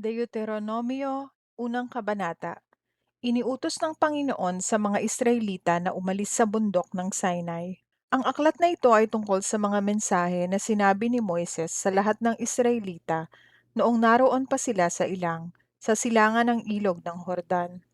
Deuteronomio, unang kabanata. Iniutos ng Panginoon sa mga Israelita na umalis sa bundok ng Sinai. Ang aklat na ito ay tungkol sa mga mensahe na sinabi ni Moises sa lahat ng Israelita noong naroon pa sila sa ilang, sa silangan ng ilog ng Hordan.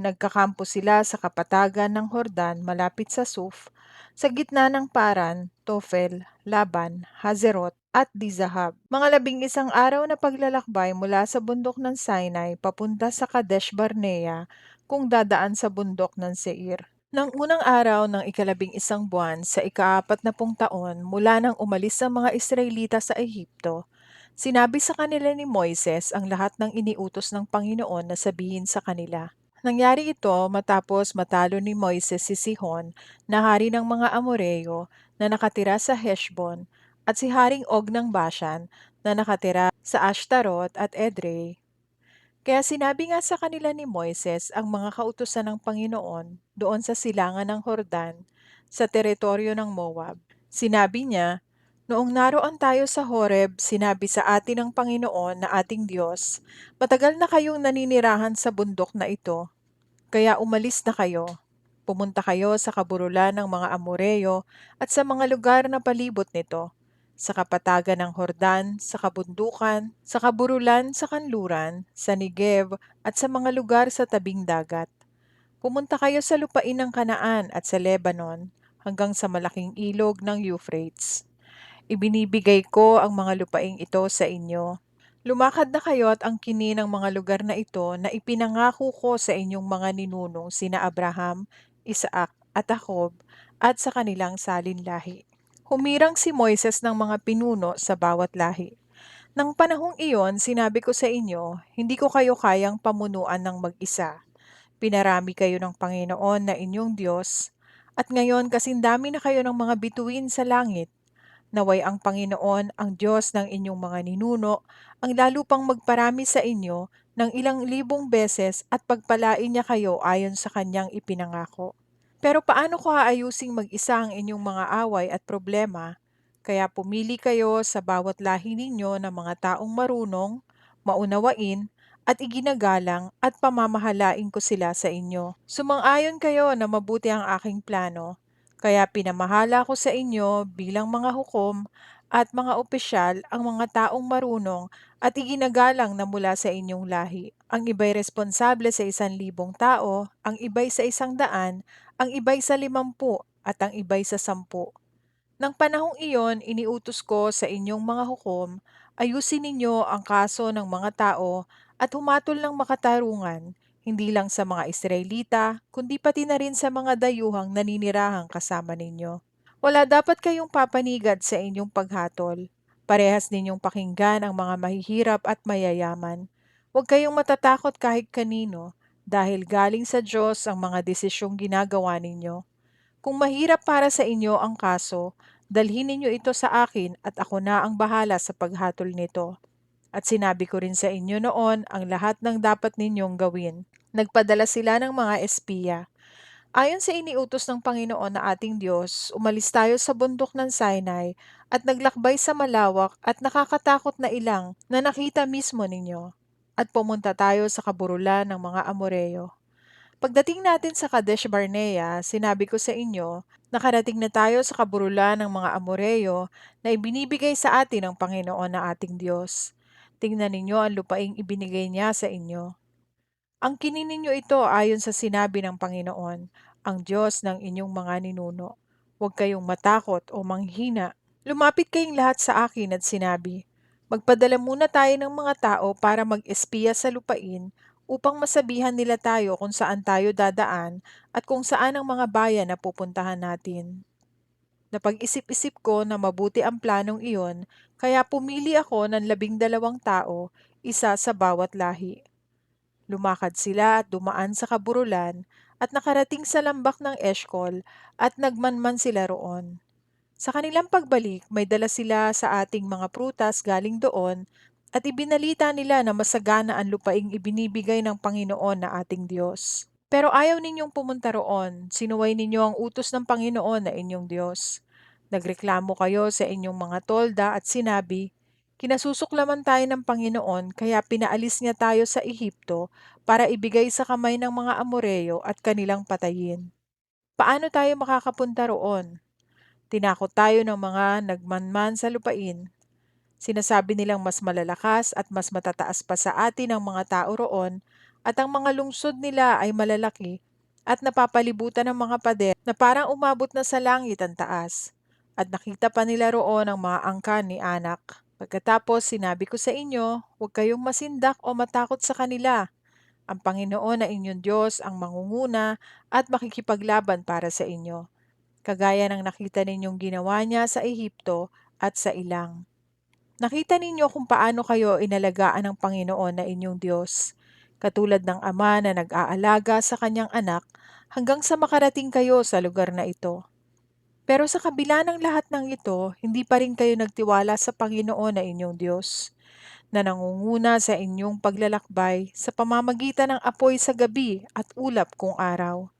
Nagkakampo sila sa kapatagan ng Hordan malapit sa Suf, sa gitna ng Paran, Tofel, Laban, Hazerot, at Dizahab. Mga labing isang araw na paglalakbay mula sa bundok ng Sinai papunta sa Kadesh Barnea kung dadaan sa bundok ng Seir. Nang unang araw ng ikalabing isang buwan sa ikaapat na pung taon mula nang umalis ang mga Israelita sa Ehipto, sinabi sa kanila ni Moises ang lahat ng iniutos ng Panginoon na sabihin sa kanila. Nangyari ito matapos matalo ni Moises si Sihon na hari ng mga Amoreo na nakatira sa Heshbon at si Haring Og ng Bashan na nakatira sa Ashtaroth at Edrei. Kaya sinabi nga sa kanila ni Moises ang mga kautusan ng Panginoon doon sa silangan ng Hordan sa teritoryo ng Moab. Sinabi niya, Noong naroon tayo sa Horeb, sinabi sa atin ng Panginoon na ating Diyos, Matagal na kayong naninirahan sa bundok na ito, kaya umalis na kayo. Pumunta kayo sa kaburulan ng mga Amoreo at sa mga lugar na palibot nito sa kapatagan ng Hordan, sa kabundukan, sa kaburulan, sa kanluran, sa Negev, at sa mga lugar sa tabing dagat. Pumunta kayo sa lupain ng Kanaan at sa Lebanon, hanggang sa malaking ilog ng Euphrates. Ibinibigay ko ang mga lupaing ito sa inyo. Lumakad na kayo at ang kini ng mga lugar na ito na ipinangako ko sa inyong mga ninunong sina Abraham, Isaac, at Jacob, at sa kanilang salinlahi. Humirang si Moises ng mga pinuno sa bawat lahi. Nang panahong iyon, sinabi ko sa inyo, hindi ko kayo kayang pamunuan ng mag-isa. Pinarami kayo ng Panginoon na inyong Diyos, at ngayon kasindami na kayo ng mga bituin sa langit. Naway ang Panginoon, ang Diyos ng inyong mga ninuno, ang lalo pang magparami sa inyo ng ilang libong beses at pagpalain niya kayo ayon sa kanyang ipinangako. Pero paano ko aayusing mag-isa ang inyong mga away at problema? Kaya pumili kayo sa bawat lahi ninyo ng mga taong marunong, maunawain, at iginagalang at pamamahalain ko sila sa inyo. Sumang-ayon kayo na mabuti ang aking plano, kaya pinamahala ko sa inyo bilang mga hukom at mga opisyal ang mga taong marunong at iginagalang na mula sa inyong lahi. Ang iba'y responsable sa isang libong tao, ang iba'y sa isang daan, ang iba'y sa limampu, at ang iba'y sa sampu. Nang panahong iyon, iniutos ko sa inyong mga hukom, ayusin ninyo ang kaso ng mga tao at humatol ng makatarungan, hindi lang sa mga Israelita, kundi pati na rin sa mga dayuhang naninirahang kasama ninyo. Wala dapat kayong papanigad sa inyong paghatol. Parehas ninyong pakinggan ang mga mahihirap at mayayaman. Huwag kayong matatakot kahit kanino, dahil galing sa Diyos ang mga desisyong ginagawa ninyo. Kung mahirap para sa inyo ang kaso, dalhin ninyo ito sa akin at ako na ang bahala sa paghatol nito. At sinabi ko rin sa inyo noon ang lahat ng dapat ninyong gawin. Nagpadala sila ng mga espiya. Ayon sa iniutos ng Panginoon na ating Diyos, umalis tayo sa bundok ng Sinai at naglakbay sa malawak at nakakatakot na ilang na nakita mismo ninyo at pumunta tayo sa kaburulan ng mga Amoreo. Pagdating natin sa Kadesh Barnea, sinabi ko sa inyo, nakarating na tayo sa kaburulan ng mga Amoreo na ibinibigay sa atin ng Panginoon na ating Diyos. Tingnan ninyo ang lupaing ibinigay niya sa inyo. Ang kinin ninyo ito ayon sa sinabi ng Panginoon, ang Diyos ng inyong mga ninuno. Huwag kayong matakot o manghina. Lumapit kayong lahat sa akin at sinabi, Magpadala muna tayo ng mga tao para mag-espiya sa lupain upang masabihan nila tayo kung saan tayo dadaan at kung saan ang mga bayan na pupuntahan natin. Napag-isip-isip ko na mabuti ang planong iyon, kaya pumili ako ng labing dalawang tao, isa sa bawat lahi. Lumakad sila at dumaan sa kaburulan at nakarating sa lambak ng Eshkol at nagmanman sila roon. Sa kanilang pagbalik, may dala sila sa ating mga prutas galing doon at ibinalita nila na masagana ang lupaing ibinibigay ng Panginoon na ating Diyos. Pero ayaw ninyong pumunta roon, sinuway ninyo ang utos ng Panginoon na inyong Diyos. Nagreklamo kayo sa inyong mga tolda at sinabi, Kinasusuklaman tayo ng Panginoon kaya pinaalis niya tayo sa Ehipto para ibigay sa kamay ng mga Amoreo at kanilang patayin. Paano tayo makakapunta roon? Tinakot tayo ng mga nagmanman sa lupain. Sinasabi nilang mas malalakas at mas matataas pa sa atin ang mga tao roon at ang mga lungsod nila ay malalaki at napapalibutan ng mga pader na parang umabot na sa langit ang taas. At nakita pa nila roon ang mga angkan ni anak. Pagkatapos sinabi ko sa inyo, huwag kayong masindak o matakot sa kanila. Ang Panginoon na inyong Diyos ang mangunguna at makikipaglaban para sa inyo. Kagaya ng nakita ninyong ginawa niya sa Ehipto at sa ilang. Nakita ninyo kung paano kayo inalagaan ng Panginoon na inyong Diyos, katulad ng ama na nag-aalaga sa kanyang anak hanggang sa makarating kayo sa lugar na ito. Pero sa kabila ng lahat ng ito, hindi pa rin kayo nagtiwala sa Panginoon na inyong Diyos, na nangunguna sa inyong paglalakbay sa pamamagitan ng apoy sa gabi at ulap kung araw.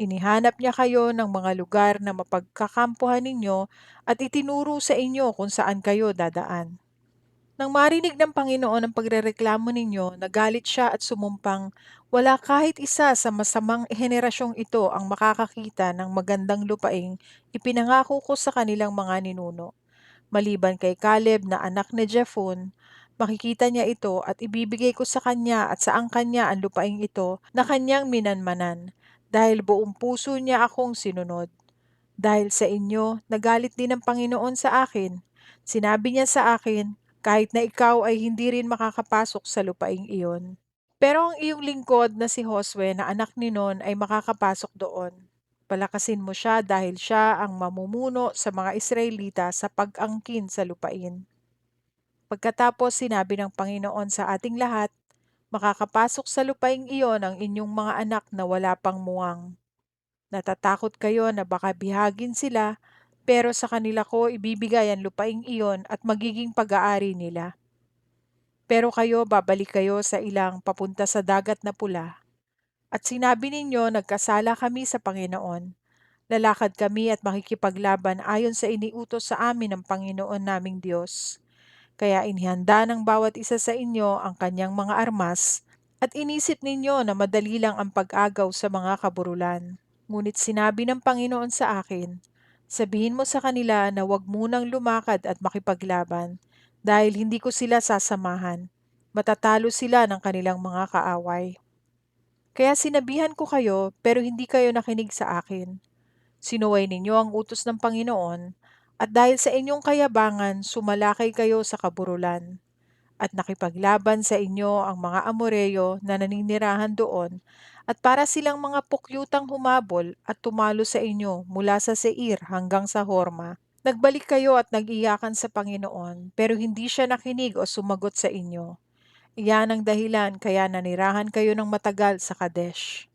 Inihanap niya kayo ng mga lugar na mapagkakampuhan ninyo at itinuro sa inyo kung saan kayo dadaan. Nang marinig ng Panginoon ang pagrereklamo ninyo, nagalit siya at sumumpang, wala kahit isa sa masamang henerasyong ito ang makakakita ng magandang lupaing ipinangako ko sa kanilang mga ninuno. Maliban kay Caleb na anak ni Jephunneh, makikita niya ito at ibibigay ko sa kanya at sa angkan niya ang lupaing ito na kanyang minanmanan, dahil buong puso niya akong sinunod. Dahil sa inyo, nagalit din ang Panginoon sa akin. Sinabi niya sa akin, kahit na ikaw ay hindi rin makakapasok sa lupaing iyon. Pero ang iyong lingkod na si Josue na anak ni Nun ay makakapasok doon. Palakasin mo siya dahil siya ang mamumuno sa mga Israelita sa pag-angkin sa lupain. Pagkatapos sinabi ng Panginoon sa ating lahat, makakapasok sa lupaing iyon ang inyong mga anak na wala pang muwang. Natatakot kayo na baka bihagin sila, pero sa kanila ko ibibigay ang lupaing iyon at magiging pag-aari nila. Pero kayo, babalik kayo sa ilang papunta sa dagat na pula. At sinabi ninyo, nagkasala kami sa Panginoon. Lalakad kami at makikipaglaban ayon sa iniutos sa amin ng Panginoon naming Diyos. Kaya inihanda ng bawat isa sa inyo ang kanyang mga armas at inisip ninyo na madali lang ang pag-agaw sa mga kaburulan. Ngunit sinabi ng Panginoon sa akin, sabihin mo sa kanila na huwag munang lumakad at makipaglaban dahil hindi ko sila sasamahan. Matatalo sila ng kanilang mga kaaway. Kaya sinabihan ko kayo pero hindi kayo nakinig sa akin. Sinuway ninyo ang utos ng Panginoon at dahil sa inyong kayabangan sumalakay kayo sa kaburulan. At nakipaglaban sa inyo ang mga Amoreo na naninirahan doon at para silang mga pukyutang humabol at tumalo sa inyo mula sa Seir hanggang sa Horma. Nagbalik kayo at nag-iyakan sa Panginoon, pero hindi siya nakinig o sumagot sa inyo. Iyan ang dahilan kaya nanirahan kayo ng matagal sa Kadesh.